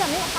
แบบนี้แล้ว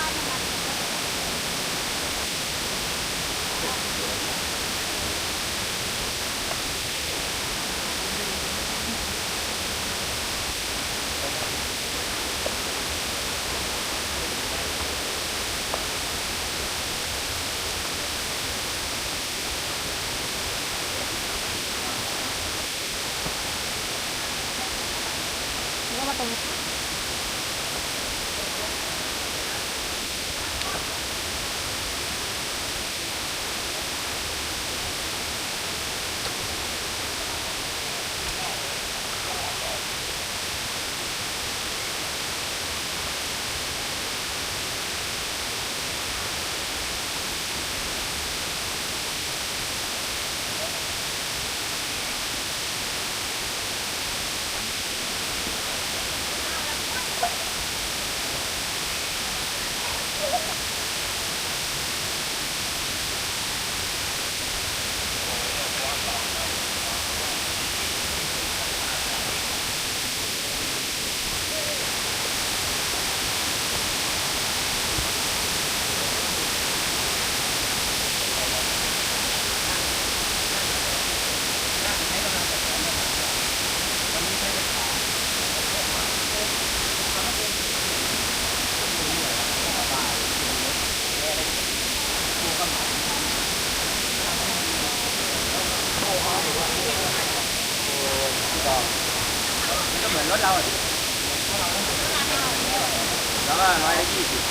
ก็ร้อยละยี่สิบ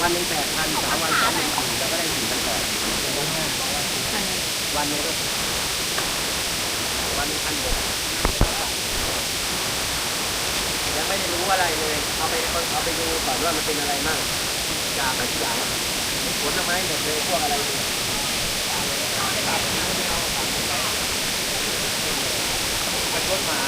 วันหนึ่งแปดพันสามวันสองหมื่นสี่เราก็ได้สี่พันแปดวันนึงก็วันนึงพันหกยังไม่ได้รู้อะไรเลย เอาไปเอาไปดูก่อนว่ามันเป็นอะไรบ้างยาแบบอย่างผลไม้หมดเลยพวกอะไรเนี่ยเป็นรถหมา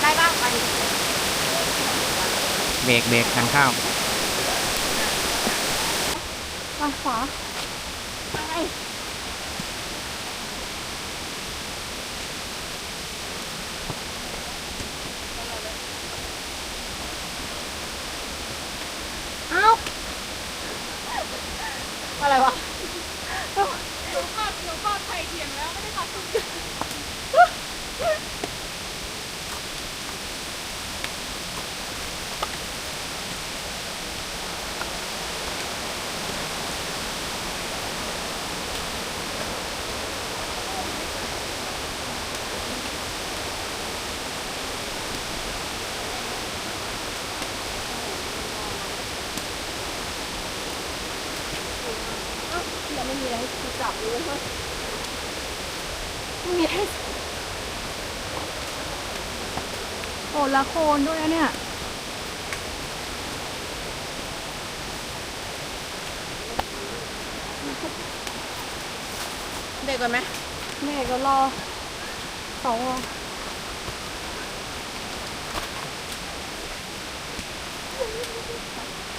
ได้บ้างไปเบรกเบรกทางข้าอะขวาไปเอ้าอะไรวะ หนูกอดหนูกอดไข่เถียงแล้วไม่ได้กอดตุ้ม เอ้ายังไม่มีอะไรให้จับเลยเว้ยไม่มีให้โอ้ ละโคนด้วยนะเนี่ย เด็กก่อนไหมแม่ก็รอสองว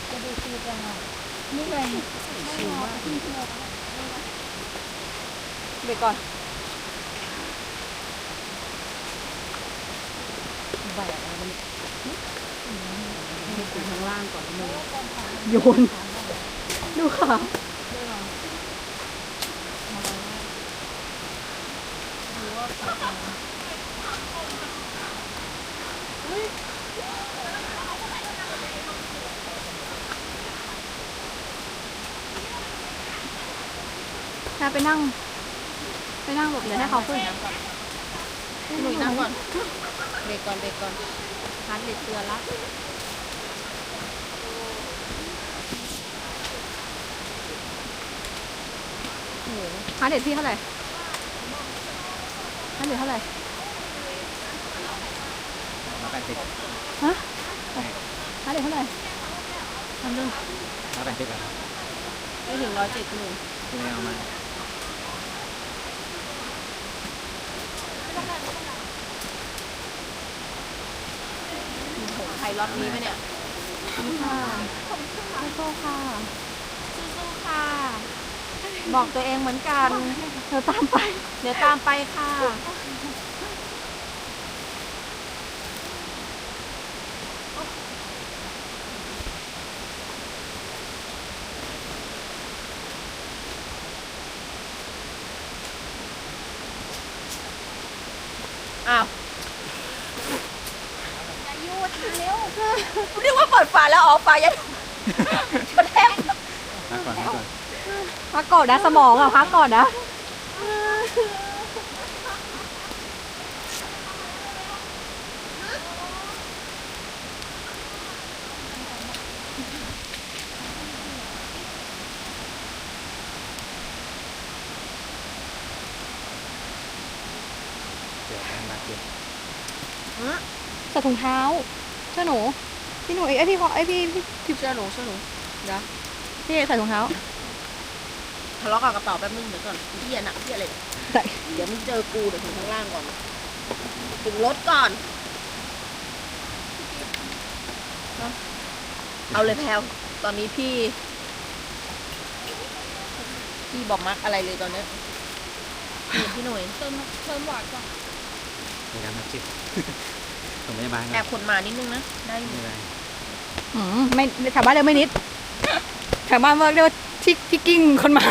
จะดูชีวิตยังไงนี่ไงชิวมากเด็กก่อน แบกอะไรมันให้ถึงข้างล่างก่อนมือโยน ดูขาถ้าไปนั่ง ไปนั่งหลบเดี๋ยวให้เขาขึ้นหนุ่ยนั่งก่อน เด็กก่อนเด็กก่อนพันเด็กเตือนละหาเด็ดพี่เท่าไหร่หาเด็ดเท่าไหร่ร้อยแปดสิบฮะหาเด็ดเท่าไหร่ทำดูร้อยแปดสิบอะไม่ถึงร้อยเจ็ดหมื่นที่ไม่เอามา ล็อตนี้ไหมเนี่ยค่ะสู้ๆค่ะ สู้ๆค่ะ บอกตัวเองเหมือนกันเธอตามไป เดี๋ยวตามไปค่ะ อ้าว อย่าหยุดเร็วนึกว่าเปิดฝาแล้วออกฝายังกระแทกพักก่อนพักก่อนพักก่อนนะสมองอะพักก่อนนะเดี๋ยวมาเก็บใส่ถุงเท้าเชื่อหนู พี่หนูไอยพี่พอไอยพี่พี่ทิปเชื่อหนูเชื่อหนูเดี๋ยวพี่ใส่ถุงเท้า ทะเลาะกับกระเป๋าแป๊บนึงเดี๋ยวก่อนเฮียหนักเฮียอะไรเนี่ยใส่เดี๋ยวมึงเจอกูเดี๋ยวถึงข้างล่างก่อนถึงรถก่อนเอาเอาเลยแพลวตอนนี้พี่ พี่บอกมักอะไรเลยตอนเนี้ยนี่พี่หน่วยเติมเติมหวานก่อนในการมาเก็บส่งพยาบาลแอก่อบนขนมานิดนึงนะได้อยู่ ไม่เป็นไร อืมไม่แถวบ้านเรียกไม่นิดแถวบ้านเรียกว่าที่ที่กิ้งคนมา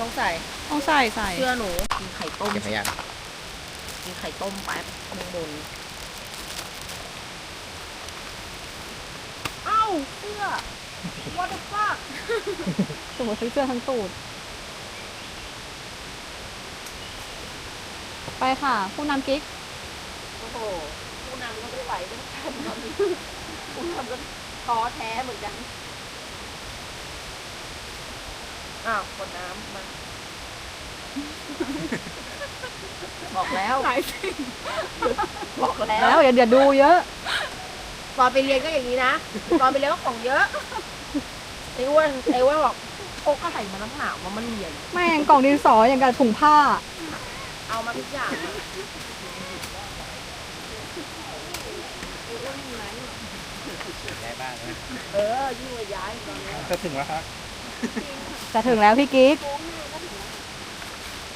ต้องใส่ ต้องใส่ใส่เชื่อหนู กินไข่ต้ม เก็บขยะกินไข่ต้มแป๊บข้างบนเอ้าเสื้อ what the fuck สมมติซื้อเสื้อทั้งตูด ไปค่ะ ผู้นำกิ๊ก โอ้โหผู้นำก็ไม่ไหวเหมือนกันตอนนี้ผู้นำก็ท้อแท้เหมือนกัน อ้าวคนน้ำมาบอกแล้วบอกแล้แล้ววอย่าเดี๋ยวดูเยอะ ตอนไปเรียนก็อย่างนี้นะตอนไปเรียนก็ของเยอะไอ้อ้วนไอ้อ้วนบอกพกอะไรมาน้ำหนาวมามันเรียนแม่งกล่องดินสออย่างกับถุงผ้า เอามาทุกอย่างอะย้ายบ้านนะเออยิ่งกว่าย้ายตอนเนี้ยก็ถึงแล้วครับจะถึงแล้วพี่กิ๊ก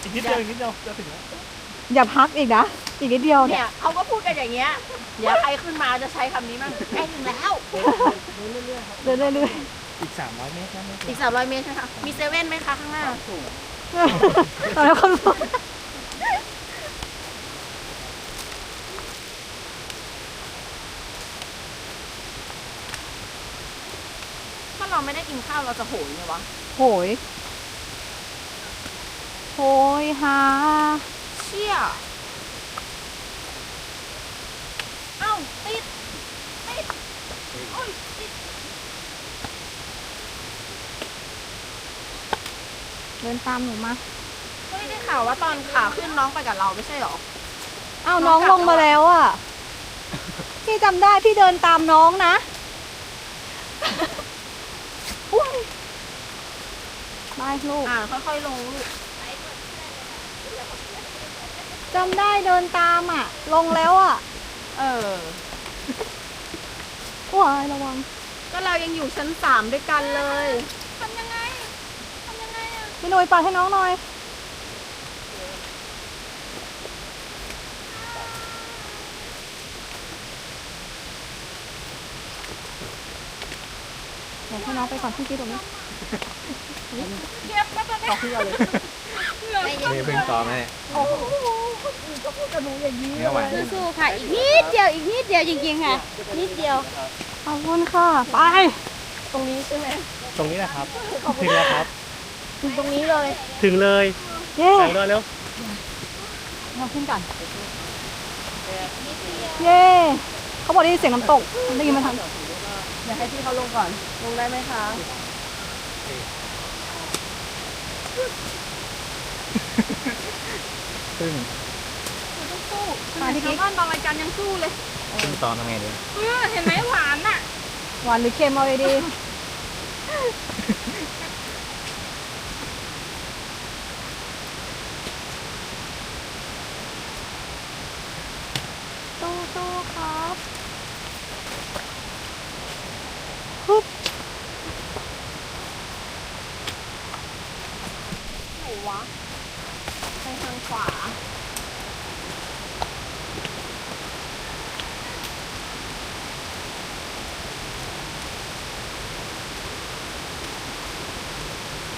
อีกนิดเดียวอีกนิดเดียวจะถึงแล้วอย่าพักอีกนะ อีกนิดเดียวเนี่เนี่ยยเขาก็พูดกันอย่างเงี้ยเดี๋ยวใครขึ้นมาจะใช้คำนี้มั่งใกล้ถึงแล้ว เดินเรื่อยอีกสามร้อยเมตรนะอีกสามร้อยเมตรใช่ไหมคะ มีเซเว่นไหมคะข้างหน้า ๆตอนนี้คนบอก ถ้า เราไม่ได้กินข้าวเราจะโหยไงวะโหย โหยหาเชี่ยเอ้าติดติดโอ้ยติดเดินตามหนูมา เฮ้ยได้ข่าวว่าตอนขาขึ้นน้องไปกับเราไม่ใช่หรอ อ้าวน้น้อองงกลับลงมาแล้วอะ พี่จำได้พี่เดินตามน้องนะอุ๊ย บายลูกอ่าค่อยๆลงลูกจำได้เดินตามอะ ลงแล้วอะเออว้ายระวัง ก็เรายังอยู่ชั้นสามด้วยกันเลยพี่หนุ่ยปัดให้น้องหน่อยเดี๋ยวให้น้องไปก่อนพี่กิ๊กตรงนี้ ต่อขึ้นเราเลยนี่เพิ่งซ้อมนะเนี่ยโอ้โหก็พูดกับหนูอย่างนี้เนื้อหวานนะสู้ๆค่ะ อีกนิดเดียว อีกนิดเดียวจริงๆค่ะ นิดเดียว ขอบคุณค่ะ ไป ตรงนี้ใช่ไหมตรงนี้นะครับ ถึงแล้วครับ ถึงตรงนี้เลย ถึงเลยเย้แต่งเลยเร็วเราขึ้นก่อน เย้ เขาบอกได้ยินเสียงน้ำตก ได้ยินมาทางเดี๋ยวให้พี่เขาลงก่อน ลงได้ไหมคะ ซึ่งมาที่กิ๊กบ้านบางรายการยังสู้เลยซึ่งซ้อมทำไงดีเห็นไหมหวานน่ะ หวานหรือเค็มเอาเลยดี ม วะ ไปทางขวา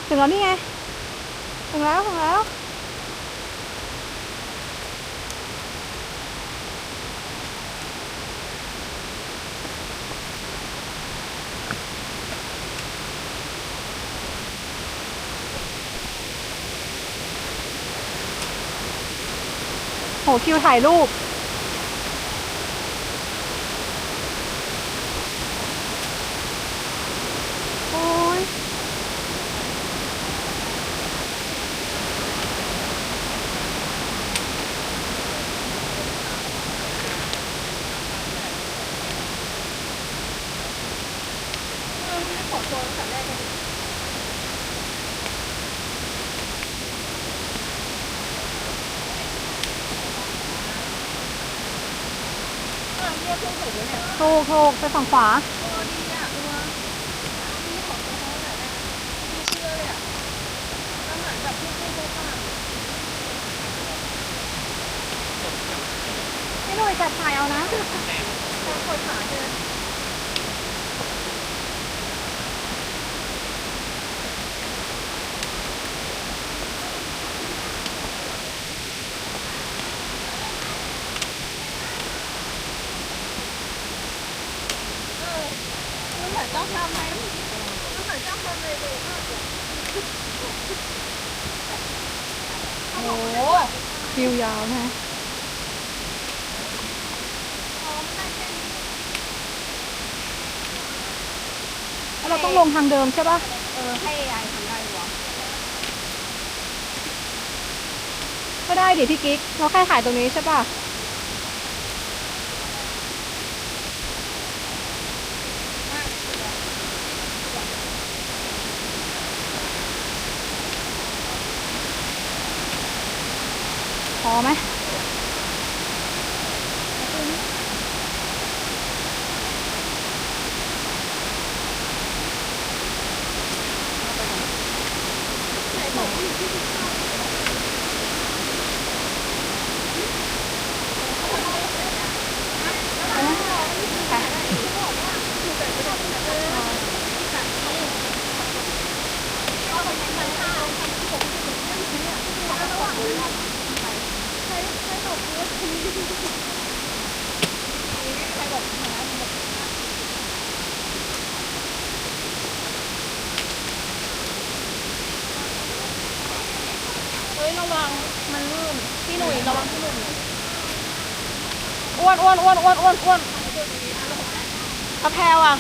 ถึง แล้วนี่ไง ถึงแล้ว ถึงแล้ว โหคิวถ่ายรูป โอ้ย ถูกถูกไปฝั่งขวาพี่หนุ่ยจัดถ่ายเอานะมันเหมือน ต้องทำไหมมันเหมือนต้องทำเลยดูมากโอ้โหคิวยาวนะแล้วเราต้องลงทางเดิมใช่ปะเออ ให้ยายทำได้วะก็ได้ดิพี่กิ๊ก เราแค่ถ่ายตรงนี้ใช่ปะ พอ เฮ้ยระวังมันลื่นพี่หนุ่ยระวังพี่หนุ่ยอ้วนอ้วนอ้วนอ้วนอ้วนอ้วนกระแพรวอะ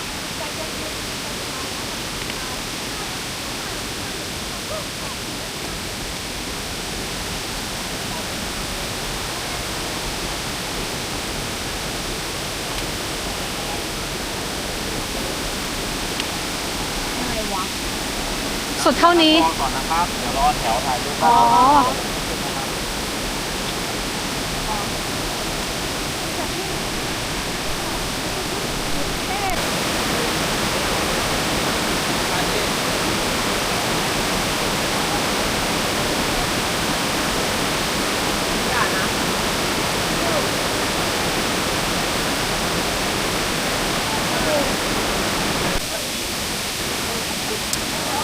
อะไรวะ สุดเท่านี้รอก่อนนะครับ เดี๋ยวรอแถวถ่ายรูปอ๋อ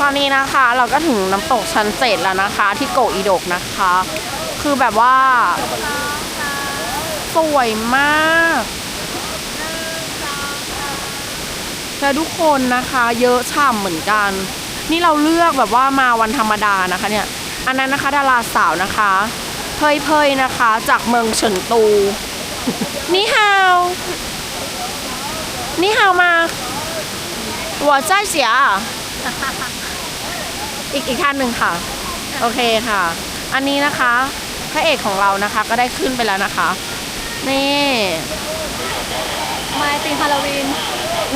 ตอนนี้นะคะเราก็ถึงน้ำตกชั้นเจ็ดแล้วนะคะ ที่โกอีดกนะคะ คือแบบว่า สวยมากและทุกคนนะคะเยอะช่ำเหมือนกัน นี่เราเลือกแบบว่ามาวันธรรมดานะคะเนี่ย อันนั้นนะคะดาราสาวนะคะเพยเพยนะคะ จากเมืองเฉินตู นี่ฮาวนี่ฮาวมาหัวใจเสีย อีกอีกท่านหนึ่งค่ะ โอเคค่ะ อันนี้นะคะพระเอกของเรานะคะก็ได้ขึ้นไปแล้วนะคะ นี่มาตีฮาโลวีน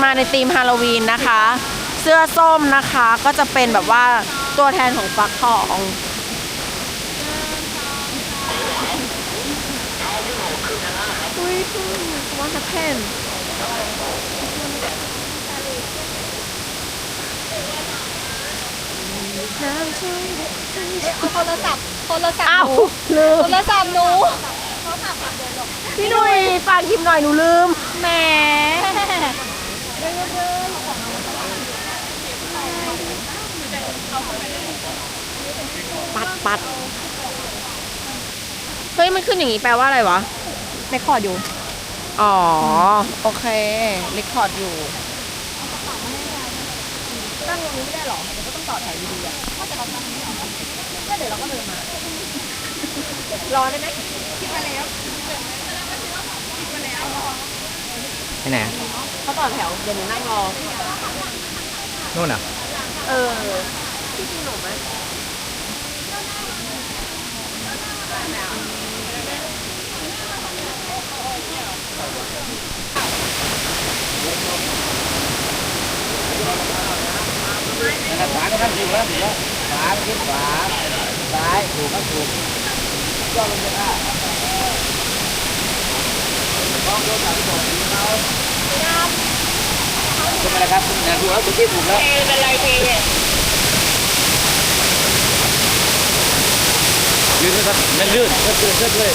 มาในธีมฮาโลวีนนะคะ เสื้อส้มนะคะก็จะเป็นแบบว่าตัวแทนของฟักทอง อุ้ยว่าจะเพน เอาโทรศัพท์โทรศัพท์อ้าวหนูลืมโทรศัพท์หนูพี่หนุ่ยฝากคิมหน่อยหนูลืม แหมปัดปัดเฮ้ยมันขึ้นอย่างนี้แปลว่าอะไรวะในคอร์ดอยู่ อ๋อ โอเคเรคคอร์ดอยู่ตั้งตรงนี้ไม่ได้หรอเดี๋ยวก็ ต้องต่อแถวอยู่ดีอะถ้าแต่เราตั้งไม่ได้ก็เดี๋ยวเราก็เดินมา รอได้ไหมคิดมาแล้วไปไหนอะเขาต่อแถวเดี๋ยวหนูนั่งรอ นู่นอะเออพี่กินหนมไหม นะครับขวานะครับถูกแล้วถูกแล้วขวาไปที่ขวาซ้ายถูกครับถูกย่อลงไปได้ลองดนสามสองสีเขาถูกไหมครับนะถูกแล้วถูกที่ถูกแล้วเป็นไรเทยืนนะครับนั่นลื่นก็คือขึ้นเลย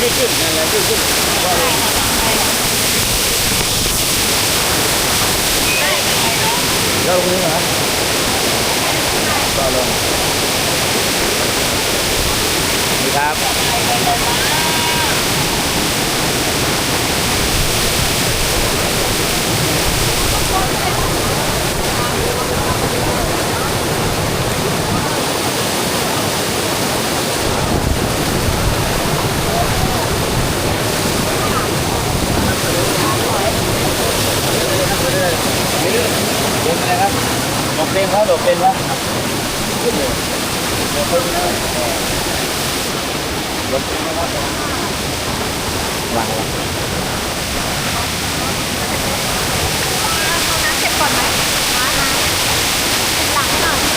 ยืดขึ้นนั่นแหละยืดขึ้นเราลงนี้เหรอต่อลงนี่ลื่นเดินไปเลยครับ หลบเป็นครับหลบเป็นครับขึ้นเลยหลบเป็นนะหลบเป็นนะครับ วางวาเก็บก่อนไหมมานะหลังหน่อย